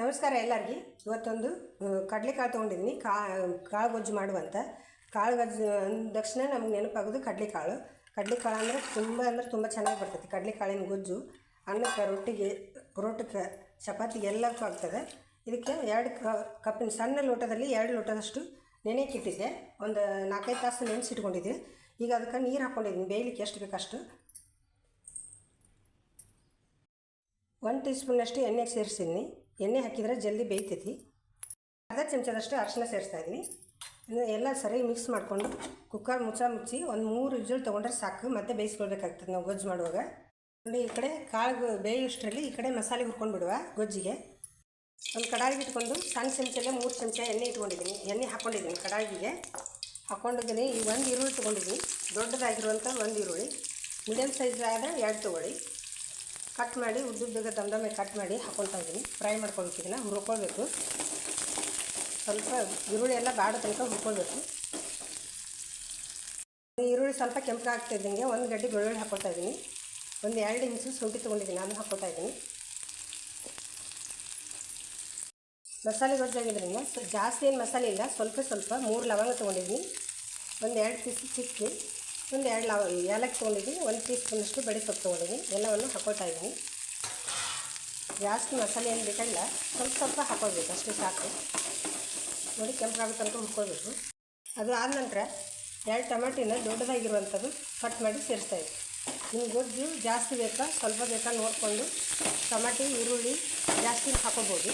ನಮಸ್ಕಾರ ಎಲ್ಲರಿಗೆ. ಇವತ್ತೊಂದು ಕಡಲೆಕಾಳು ತೊಗೊಂಡಿದ್ದೀನಿ. ಕಾ, ಕಾಳು ಗೊಜ್ಜು ಮಾಡುವಂಥ ಕಾಳು ಗೊಜ್ಜು ಅಂದ ತಕ್ಷಣ ನಮ್ಗೆ ನೆನಪಾಗೋದು ಕಡಲೆಕಾಳು. ಕಡಲೆಕಾಳು ಅಂದರೆ ತುಂಬ ಅಂದರೆ ತುಂಬ ಚೆನ್ನಾಗಿ ಬರ್ತೈತಿ. ಕಡಲೆಕಾಳಿನ ಗೊಜ್ಜು, ಅನ್ನಕ್ಕೆ ರೊಟ್ಟಿಗೆ ಪರೋಟಕ್ಕೆ ಚಪಾತಿಗೆ ಎಲ್ಲಕ್ಕೂ ಆಗ್ತದೆ. ಇದಕ್ಕೆ ಎರಡು ಕಪ್ಪಿನ ಸಣ್ಣ ಲೋಟದಲ್ಲಿ ಎರಡು ಲೋಟದಷ್ಟು ನೆನೆಯಕ್ಕೆ ಇಟ್ಟಿದ್ದೆ. ಒಂದು ನಾಲ್ಕೈದು ತಾಸು ನೆನೆಸಿಟ್ಕೊಂಡಿದ್ದೆ. ಈಗ ಅದಕ್ಕೆ ನೀರು ಹಾಕ್ಕೊಂಡಿದ್ದೀನಿ ಬೇಯಲಿಕ್ಕೆ ಎಷ್ಟು ಬೇಕಷ್ಟು ಒಂದು ಟೀ ಸ್ಪೂನಷ್ಟು ಎಣ್ಣೆಗೆ ಸೇರಿಸಿದ್ದೀನಿ ಎಣ್ಣೆ ಹಾಕಿದರೆ ಜಲ್ದಿ ಬೇಯ್ತೈತಿ. ಅರ್ಧ ಚಮಚದಷ್ಟು ಅರಿಶಿನ ಸೇರಿಸ್ತಾ ಇದ್ದೀನಿ ಎಲ್ಲ ಸರಿ ಮಿಕ್ಸ್ ಮಾಡಿಕೊಂಡು ಕುಕ್ಕರ್ ಮುಚ್ಚ ಮುಚ್ಚಿ ಒಂದು ಮೂರು ವಿಜಲ್ ತೊಗೊಂಡ್ರೆ ಸಾಕು. ಮತ್ತೆ ಬೇಯಿಸ್ಕೊಳ್ಬೇಕಾಗ್ತದೆ ನಾವು ಗೊಜ್ಜು ಮಾಡುವಾಗ. ನೋಡಿ, ಈ ಕಡೆ ಕಾಳು ಬೇಯೋಷ್ಟರಲ್ಲಿ ಈ ಕಡೆ ಮಸಾಲೆ ಹುರ್ಕೊಂಡು ಬಿಡುವ ಗೊಜ್ಜಿಗೆ. ಒಂದು ಕಡಾಯಿಗೆ ಇಟ್ಕೊಂಡು ಸಣ್ಣ ಚಮಚಲ್ಲೇ ಮೂರು ಚಮಚ ಎಣ್ಣೆ ಇಟ್ಕೊಂಡಿದ್ದೀನಿ. ಎಣ್ಣೆ ಹಾಕ್ಕೊಂಡಿದ್ದೀನಿ ಕಡಾಯಿಗೆ. ಹಾಕ್ಕೊಂಡಿದ್ದೀನಿ ಈ ಒಂದು ಈರುಳ್ಳಿ ತೊಗೊಂಡಿದ್ದೀನಿ. ದೊಡ್ಡದಾಗಿರುವಂಥ ಒಂದು ಈರುಳ್ಳಿ. ಮೀಡಿಯಮ್ ಸೈಜ್ ಆದರೆ ಎರಡು ತೊಗೊಳ್ಳಿ. ಕಟ್ ಮಾಡಿ, ಉದ್ದುದ್ದಗೆ ದಮ್ದಮ್ಮೆ ಕಟ್ ಮಾಡಿ ಹಾಕ್ಕೊಳ್ತಾ ಇದ್ದೀನಿ. ಫ್ರೈ ಮಾಡ್ಕೊಳ್ಬೇಕು ಹುರ್ಕೊಳ್ಬೇಕು. ಸ್ವಲ್ಪ ಈರುಳ್ಳಿ ಎಲ್ಲ ಬಾಡೋ ತನಕ ಹುರ್ಕೊಳ್ಬೇಕು. ಈರುಳ್ಳಿ ಸ್ವಲ್ಪ ಕೆಂಪಾಗ್ತಿದ್ದಂಗೆ ಒಂದು ಗಡ್ಡೆ ಬೆಳ್ಳುಳ್ಳಿ ಹಾಕ್ಕೊಳ್ತಾ ಇದ್ದೀನಿ. ಒಂದು ಎರಡು ಇಂಚು ಶುಂಠಿ ತೊಗೊಂಡಿದ್ದೀನಿ, ಅದನ್ನು ಹಾಕ್ಕೊಳ್ತಾ ಇದ್ದೀನಿ. ಮಸಾಲೆ ಸ್ವಲ್ಪ ಜಾಸ್ತಿ ಏನು ಮಸಾಲೆ ಇಲ್ಲ, ಸ್ವಲ್ಪ ಸ್ವಲ್ಪ ಮೂರು ಲವಂಗ ತೊಗೊಂಡಿದ್ದೀನಿ. ಒಂದು ಎರಡು ಪೀಸ್ ಚಿಕ್ಕಿ. ಒಂದು ಎರಡು ಲವ ಏಲಕ್ಕಿ ತೊಗೊಂಡಿದ್ದೀನಿ. ಒಂದು ಟೀ ಸ್ಪೂನಷ್ಟು ಬಡಿ ಸೊಪ್ಪು ತೊಗೊಂಡಿದ್ದೀನಿ. ಎಲ್ಲವನ್ನು ಹಾಕೋತಾ ಇದ್ದೀನಿ. ಜಾಸ್ತಿ ಮಸಾಲೆ ಏನು ಬೇಕಲ್ಲ ಸ್ವಲ್ಪ ಸ್ವಲ್ಪ ಹಾಕೋಬೇಕು ಅಷ್ಟೇ ಸಾಕು. ನೋಡಿ ಕೆಂಪಾಗೋ ತನಕ ಹುರ್ಕೊಳ್ಬೇಕು. ಅದು ಆದ ನಂತರ ಎರಡು ಟಮಾಟಿನ ದೊಡ್ಡದಾಗಿರುವಂಥದ್ದು ಕಟ್ ಮಾಡಿ ಸೇರಿಸ್ತಾ ಇದ್ದೀನಿ ನಿಮ್ಗೆ ಗೊಜ್ಜು ಜಾಸ್ತಿ ಬೇಕಾ, ಸ್ವಲ್ಪ ಬೇಕಾ ನೋಡಿಕೊಂಡು ಟಮಾಟಿ, ಈರುಳ್ಳಿ ಜಾಸ್ತಿ ಹಾಕೋಬೋದು.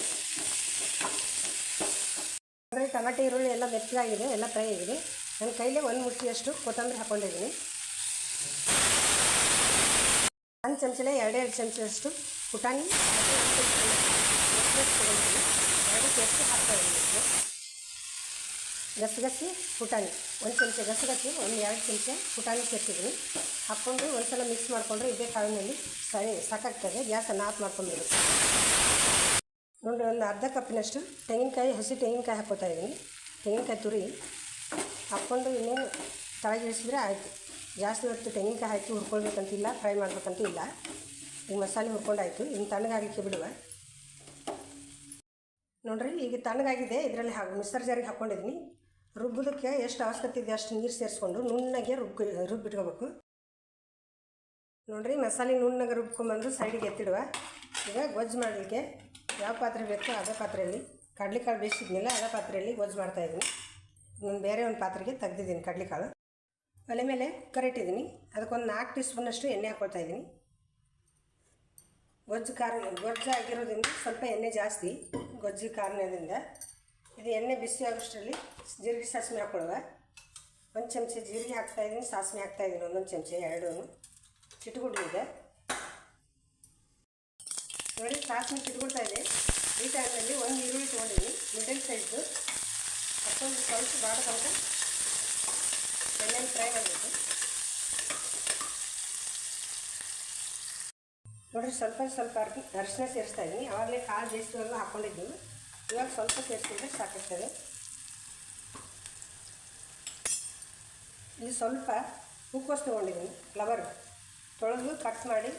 ಟಮಾಟೆ, ಈರುಳ್ಳಿ ಎಲ್ಲ ಮೆತ್ತಗಾಗಿದೆ, ಎಲ್ಲ ಫ್ರೈ ಆಗಿದೆ. ನನ್ನ ಕೈಲೇ ಒಂದು ಮುಷ್ಟಿಯಷ್ಟು ಕೊತ್ತಂಬರಿ ಹಾಕೊಂಡಿದ್ದೀನಿ. ಒಂದು ಚಮಚಲೆ, ಎರಡೆರಡು ಚಮಚದಷ್ಟು ಪುಟಾಣಿ. ತೊಗೊಂಡಿದ್ದೀನಿ ಎರಡು ಸೇರಿಸಿ ಹಾಕ್ತಾ ಇದ್ದೀನಿ ಗಸಗಸಿ ಪುಟಾಣಿ. ಒಂದು ಚಮಚ ಗಸಗಸಿ ಒಂದು ಎರಡು ಚಮಚ ಪುಟಾಣಿ ಸೇರ್ತಿದ್ದೀನಿ ಹಾಕ್ಕೊಂಡು ಒಂದು ಸಲ ಮಿಕ್ಸ್ ಮಾಡಿಕೊಂಡ್ರೆ ಇದೇ ಕಾಳಿನಲ್ಲಿ ಸರಿ ಸಾಕಾಗ್ತದೆ, ಗ್ಯಾಸನ್ನು ಆಫ್ ಮಾಡ್ಕೊಂಡಿದ್ದೀನಿ. ನೋಡಿ, ಒಂದು ಅರ್ಧ ಕಪ್ಪಿನಷ್ಟು ತೆಂಗಿನಕಾಯಿ, ಹಸಿ ತೆಂಗಿನಕಾಯಿ ಹಾಕ್ಕೋತಾ ಇದ್ದೀನಿ. ತೆಂಗಿನಕಾಯಿ ತುರಿ ಹಾಕ್ಕೊಂಡು ಇನ್ನೇನು ತಳಗಿಳಿಸಿದ್ರೆ ಆಯಿತು. ಜಾಸ್ತಿ ಹೊತ್ತು ತೆಂಗಿನಕಾಯಿ ಹಾಕಿ ಹುರ್ಕೊಳ್ಬೇಕಂತಿಲ್ಲ ಫ್ರೈ ಮಾಡ್ಬೇಕಂತ ಇಲ್ಲ ಈಗ ಮಸಾಲೆ ಹುರ್ಕೊಂಡಾಯಿತು. ಇನ್ನು ತಣ್ಣಗಾಗಲಿಕ್ಕೆ ಬಿಡುವ. ನೋಡ್ರಿ, ಈಗ ತಣ್ಣಗಾಗಿದೆ. ಇದರಲ್ಲಿ ಹಾಕಿ ಮಿಕ್ಸರ್ ಜಾರಿಗೆ ಹಾಕ್ಕೊಂಡಿದ್ದೀನಿ ರುಬ್ಬೋದಕ್ಕೆ ಎಷ್ಟು ಅವಶ್ಯಕತೆ ಇದೆ ಅಷ್ಟು ನೀರು ಸೇರಿಸ್ಕೊಂಡು ನುಣ್ಣಗೆ ರುಬ್ಬ, ರುಬ್ಬಿಟ್ಕೋಬೇಕು. ನೋಡ್ರಿ, ಮಸಾಲೆ ನುಣ್ಣಗೆ ರುಬ್ಕೊಂಬಂದು ಸೈಡಿಗೆ ಎತ್ತಿಡುವ. ಈಗ ಗೊಜ್ಜು ಮಾಡಲಿಕ್ಕೆ ಯಾವ ಪಾತ್ರೆ ಬೇಕೋ ಅದೇ ಪಾತ್ರೆಯಲ್ಲಿ. ಕಡಲೆಕಾಳು ಬೇಯಿಸಿದ್ನಲ್ಲ ಅದೇ ಪಾತ್ರೆಯಲ್ಲಿ ಗೊಜ್ಜು ಮಾಡ್ತಾಯಿದ್ದೀನಿ ನಾನು ಬೇರೆ ಒಂದು ಪಾತ್ರೆಗೆ ತೆಗ್ದಿದ್ದೀನಿ ಕಡಲೆಕಾಳು. ಒಲೆ ಮೇಲೆ ಕುಕ್ಕರ್ ಇಟ್ಟಿದ್ದೀನಿ ಅದಕ್ಕೊಂದು ನಾಲ್ಕು ಟೀ ಸ್ಪೂನಷ್ಟು ಎಣ್ಣೆ ಹಾಕ್ಕೊಳ್ತಾ ಇದ್ದೀನಿ. ಗೊಜ್ಜು ಕಾರಣ ಗೊಜ್ಜು ಆಗಿರೋದ್ರಿಂದ ಸ್ವಲ್ಪ ಎಣ್ಣೆ ಜಾಸ್ತಿ. ಗೊಜ್ಜು ಕಾರಣದಿಂದ ಇದು ಎಣ್ಣೆ ಬಿಸಿ ಆಗೋಷ್ಟರಲ್ಲಿ ಜೀರಿಗೆ ಸಾಸಿವೆ ಹಾಕ್ಕೊಳ್ಳುವ ಒಂದು ಚಮಚ ಜೀರಿಗೆ ಹಾಕ್ತಾಯಿದ್ದೀನಿ ಸಾಸಿವೆ ಹಾಕ್ತಾಯಿದ್ದೀನಿ ಒಂದೊಂದು ಚಮಚ ಎರಡೂ ಚಿಟುಗುಡ್ಲಿದೆ ನೋಡಿ, ಸಾಸಿವೆ ಚಿಟ್ಕೊಳ್ತಾ ಇದೆ. ಈ ಟೈಮಲ್ಲಿ ಒಂದು ಈರುಳ್ಳಿ ತೊಗೊಂಡಿದ್ದೀನಿ. ಅಷ್ಟೊಂದು ಸ್ವಲ್ಪ ಬಾಡ ఎన్నెన్ ఫ్రై ನೋಡಿರಿ, ಸ್ವಲ್ಪ ಸ್ವಲ್ಪ ಅರ್ಶಿ ಅರಿಶಿನ ಸೇರಿಸ್ತಾ ಇದ್ದೀನಿ. ಆವಾಗಲೇ ಕಾಳು ಬೇಯಿಸುವಾಗ ಹಾಕ್ಕೊಂಡಿದ್ದೀನಿ ಇವಾಗ ಸ್ವಲ್ಪ ಸೇರಿಸಿದ್ರೆ ಸಾಕಿರ್ತದೆ. ಇಲ್ಲಿ ಸ್ವಲ್ಪ ಹೂಕೋಸು ತೊಗೊಂಡಿದ್ದೀನಿ, ಫ್ಲವರ್. ತೊಳೆದು ಕಟ್ ಮಾಡಿ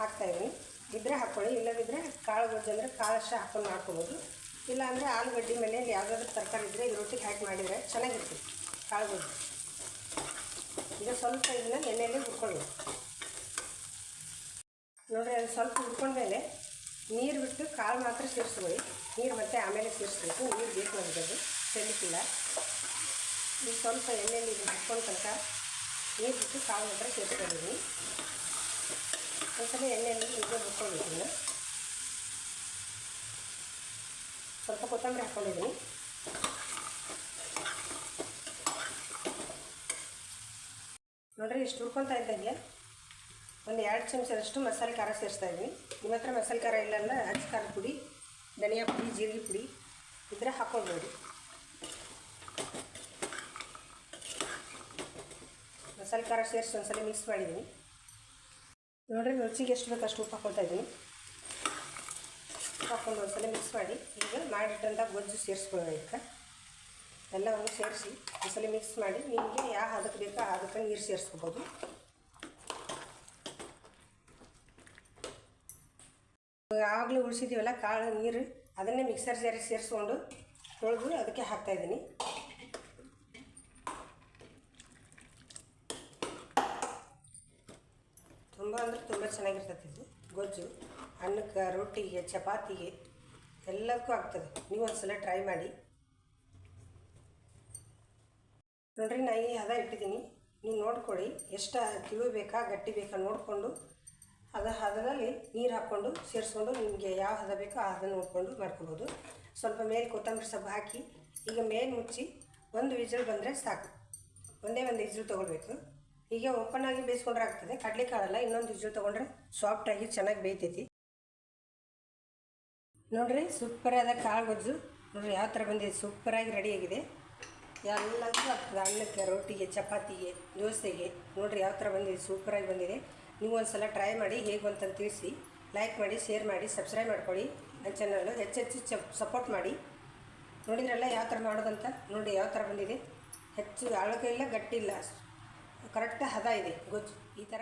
ಹಾಕ್ತಾಯಿದ್ದೀನಿ ಇದ್ದರೆ ಹಾಕ್ಕೊಳ್ಳಿ ಇಲ್ಲದಿದ್ದರೆ ಕಾಳು ಗೊಜ್ಜು ಅಂದರೆ ಕಾಳಷ್ಟು ಹಾಕ್ಕೊಂಡು ಮಾಡ್ಕೊಬೋದು. ಇಲ್ಲಾಂದರೆ ಆಲೂಗಡ್ಡೆ ಮೇಲೆ ಯಾವುದಾದ್ರೂ ತರಕಾರಿ ಇದ್ದರೆ ಇದು ರೊಟ್ಟಿಗೆ ಹಾಕಿ ಮಾಡಿದರೆ ಚೆನ್ನಾಗಿರ್ತದೆ ಕಾಳುಗಳು ಈಗ ಸ್ವಲ್ಪ ಇದನ್ನ ಎಣ್ಣೆಯಲ್ಲಿ ಹುರ್ಕೊಳ್ಬೇಕು ನೋಡಿರಿ, ಅದು ಸ್ವಲ್ಪ ಹುರ್ಕೊಂಡ್ಮೇಲೆ ನೀರು ಬಿಟ್ಟು ಕಾಳು ಮಾತ್ರ ಸೇರಿಸ್ಕೊಳ್ಳಿ. ನೀರು ಮತ್ತೆ ಆಮೇಲೆ ಸೇರಿಸ್ಬೇಕು. ನೀರು ಬೇಕು ನಮಗೆ ಅದು. ಚೆಲ್ಲಿಕ್ಕಿಲ್ಲ ಈಗ ಸ್ವಲ್ಪ ಎಣ್ಣೆಯಲ್ಲಿ ಇದು ಹುರ್ಕೊಂಡ ತನಕ ನೀರು ಬಿಟ್ಟು ಕಾಳು ಮಾತ್ರ ಸೇರಿಸ್ಕೊಂಡಿದ್ದೀನಿ. ಒಂದ್ಸಲ ಎಣ್ಣೆಯಲ್ಲಿ ಈಗ ಹುರ್ಕೊಳ್ಬೇಕು ಇನ್ನು ಸ್ವಲ್ಪ ಕೊತ್ತಂಬರಿ ಹಾಕೊಂಡಿದ್ದೀನಿ. ನೋಡಿರಿ ಇಷ್ಟು ಹುರ್ಕೊತಾ ಇದ್ದಂಗೆ ಒಂದು ಎರಡು ಚಮಚದಷ್ಟು ಮಸಾಲೆ ಖಾರ ಸೇರಿಸ್ತಾ ಇದ್ದೀನಿ. ನಿಮ್ಮ ಹತ್ರ ಮಸಾಲೆ ಖಾರ ಇಲ್ಲಲ್ಲ ಅಚ್ಚ ಖಾರದ ಪುಡಿ, ಧನಿಯಾ ಪುಡಿ, ಜೀರಿಗೆ ಪುಡಿ ಇದ್ರೆ ಹಾಕೊಳ್ಬೋದು. ಮಸಾಲೆ ಖಾರ ಸೇರಿಸಿ ಒಂದ್ಸಲ ಮಿಕ್ಸ್ ಮಾಡಿದ್ದೀನಿ. ನೋಡಿರಿ, ರುಚಿಗೆ ಎಷ್ಟು ಬೇಕು ಅಷ್ಟು ಉಪ್ಪು ಹಾಕೊಳ್ತಾ ಇದ್ದೀನಿ. ಹಾಕ್ಕೊಂಡು ಒಂದ್ಸಲ ಮಿಕ್ಸ್ ಮಾಡಿ, ಈಗ ಮಾಡಿಟ್ಟಂಥ ಗೊಜ್ಜು ಸೇರಿಸ್ಕೊಳ್ಬೇಕು. ಎಲ್ಲವನ್ನು ಸೇರಿಸಿ ಒಂದ್ಸಲ ಮಿಕ್ಸ್ ಮಾಡಿ, ನಿಮಗೆ ಯಾವ ಹದಕ್ಕೆ ಬೇಕೋ ಅದಕ್ಕೆ ನೀರು ಸೇರಿಸ್ಕೋಬೋದು. ಆವಾಗಲೇ ಉಳಿಸಿದ್ದೀವಲ್ಲ ಕಾಳು, ನೀರು, ಅದನ್ನೇ ಮಿಕ್ಸರ್ ಸೇರಿ ಸೇರಿಸ್ಕೊಂಡು ತೊಳೆದು ಅದಕ್ಕೆ ಹಾಕ್ತಾಯಿದ್ದೀನಿ ತುಂಬ ಅಂದರೆ ತುಂಬ ಚೆನ್ನಾಗಿರ್ತೈತಿ ಇದು ಗೊಜ್ಜು. ಅನ್ನಕ್ಕೆ, ರೊಟ್ಟಿಗೆ, ಚಪಾತಿಗೆ ಎಲ್ಲದಕ್ಕೂ ಆಗ್ತದೆ. ನೀವು ಒಂದು ಸಲ ಟ್ರೈ ಮಾಡಿ. ನೋಡ್ರಿ ನಾ ಈ ಹದ ಇಟ್ಟಿದ್ದೀನಿ. ನೀವು ನೋಡ್ಕೊಳ್ಳಿ, ಎಷ್ಟು ತಿಳಿ ಬೇಕಾ, ಗಟ್ಟಿ ಬೇಕಾ ನೋಡಿಕೊಂಡು ಅದ ಹದದಲ್ಲಿ ನೀರು ಹಾಕ್ಕೊಂಡು ಸೇರಿಸ್ಕೊಂಡು ನಿಮಗೆ ಯಾವ ಹದ ಬೇಕೋ ಆ ಹದ ನೋಡಿಕೊಂಡು ಮಾಡ್ಕೊಬೋದು. ಸ್ವಲ್ಪ ಮೇಲೆ ಕೊತ್ತಂಬರಿ ಸೊಪ್ಪು ಹಾಕಿ, ಈಗ ಮೇಲೆ ಮುಚ್ಚಿ ಒಂದು ವಿಜಲ್ ಬಂದರೆ ಸಾಕು. ಒಂದೇ ಒಂದು ವಿಜಲ್ ತೊಗೊಳ್ಬೇಕು. ಈಗ ಓಪನ್ ಆಗಿ ಬೇಯಿಸ್ಕೊಂಡ್ರೆ ಆಗ್ತದೆ. ಕಡಲೆಕಾಳಲ್ಲ, ಇನ್ನೊಂದು ವಿಜಲ್ ತೊಗೊಂಡ್ರೆ ಸಾಫ್ಟಾಗಿ ಚೆನ್ನಾಗಿ ಬೇಯ್ತೈತಿ. ನೋಡ್ರಿ, ಸೂಪರಾದ ಕಾಳು ಗೊಜ್ಜು. ನೋಡ್ರಿ, ಯಾವ ಥರ ಬಂದಿದೆ, ಸೂಪರಾಗಿ ರೆಡಿಯಾಗಿದೆ ಎಲ್ಲದಕ್ಕೂ ಆಗ್ತದೆ, ಅನ್ನಕ್ಕೆ ರೊಟ್ಟಿಗೆ ಚಪಾತಿಗೆ, ದೋಸೆಗೆ. ನೋಡ್ರಿ, ಯಾವ ಥರ ಬಂದಿದೆ, ಸೂಪರಾಗಿ ಬಂದಿದೆ. ನೀವು ಒಂದು ಸಲ ಟ್ರೈ ಮಾಡಿ, ಹೇಗೆ ಅಂತ ತಿಳಿಸಿ. ಲೈಕ್ ಮಾಡಿ ಶೇರ್ ಮಾಡಿ ಸಬ್ಸ್ಕ್ರೈಬ್ ಮಾಡ್ಕೊಳ್ಳಿ. ನನ್ನ ಚಾನಲ್ಲು ಹೆಚ್ಚೆಚ್ಚು ಸಪೋರ್ಟ್ ಮಾಡಿ. ನೋಡಿದ್ರಲ್ಲ, ಯಾವ ಥರ ಮಾಡೋದಂತ? ನೋಡಿ ಯಾವ ಥರ ಬಂದಿದೆ. ಹೆಚ್ಚು ಅಳಕ ಇಲ್ಲ, ಗಟ್ಟಿ ಇಲ್ಲ. ಕರೆಕ್ಟ್ ಹದ ಇದೆ, ಗೊಜ್ಜು. ಈ ಥರ